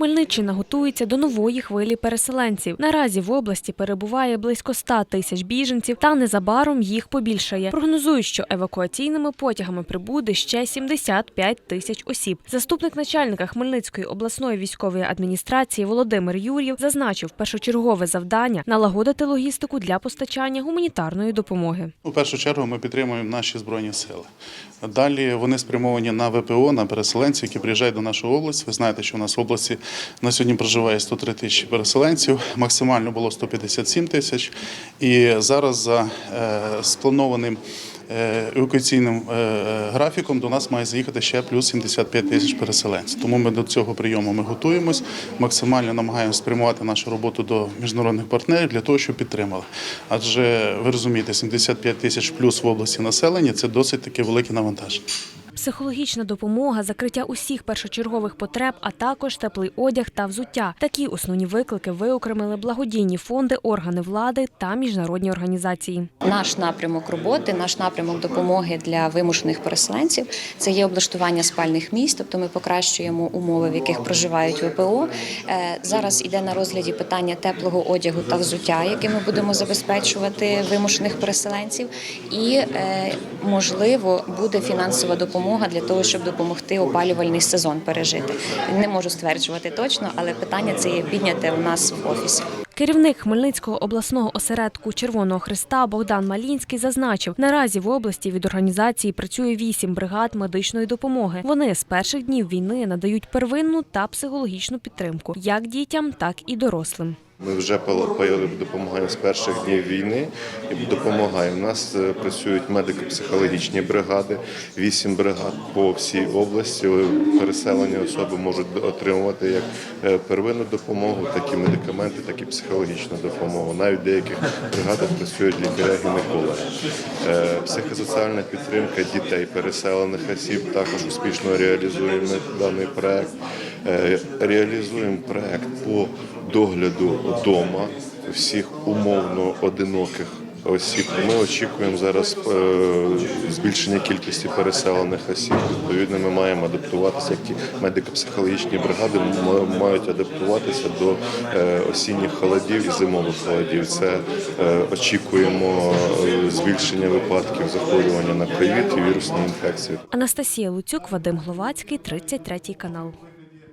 Хмельниччина готується до нової хвилі переселенців. Наразі в області перебуває близько 100 тисяч біженців, та незабаром їх побільшає. Прогнозують, що евакуаційними потягами прибуде ще 75 тисяч осіб. Заступник начальника Хмельницької обласної військової адміністрації Володимир Юр'єв зазначив першочергове завдання налагодити логістику для постачання гуманітарної допомоги. У першу чергу ми підтримуємо наші збройні сили. Далі вони спрямовані на ВПО, на переселенців, які приїжджають до нашої області. Ви знаєте, що у нас в області на сьогодні проживає 103 тисячі переселенців. Максимально було 157 тисяч. І зараз за е, спланованим е, евакуаційним е, графіком до нас має заїхати ще плюс 75 тисяч переселенців. Тому ми до цього прийому ми готуємось, максимально намагаємося спрямувати нашу роботу до міжнародних партнерів для того, щоб підтримали. Адже ви розумієте, 75 тисяч плюс в області населення це досить таке велике навантаження. Психологічна допомога, закриття усіх першочергових потреб, а також теплий одяг та взуття. Такі основні виклики виокремили благодійні фонди, органи влади та міжнародні організації. Наш напрямок роботи, наш напрямок допомоги для вимушених переселенців це є облаштування спальних місць, тобто ми покращуємо умови, в яких проживають ВПО. Е, Зараз іде на розгляді питання теплого одягу та взуття, яке ми будемо забезпечувати вимушених переселенців, і е, можливо буде фінансова допомога для того, щоб допомогти опалювальний сезон пережити. Не можу стверджувати точно, але питання це є підняте у нас в офісі. Керівник Хмельницького обласного осередку Червоного Христа Богдан Малінський зазначив, наразі в області від організації працює вісім бригад медичної допомоги. Вони з перших днів війни надають первинну та психологічну підтримку як дітям, так і дорослим. Ми вже допомагаємо з перших днів війни і допомагаємо. У нас е, працюють медико-психологічні бригади, вісім бригад по всій області. Переселені особи можуть отримувати як е, первинну допомогу, так і медикаменти, так і психологічну допомогу. Навіть в деяких бригадах працюють лікаря-гінекологи. Е, Психосоціальна підтримка дітей, переселених осіб також успішно реалізуємо даний проект. Е, Реалізуємо проект по догляду вдома всіх умовно одиноких осіб. Ми очікуємо зараз е, збільшення кількості переселених осіб. Відповідно, ми маємо адаптуватися, ті медико-психологічні бригади мають адаптуватися до е, осінніх холодів і зимових холодів. Це очікуємо збільшення випадків захворювання на ковід і вірусні інфекції. Анастасія Луцюк, Вадим Гловацький, 33 канал.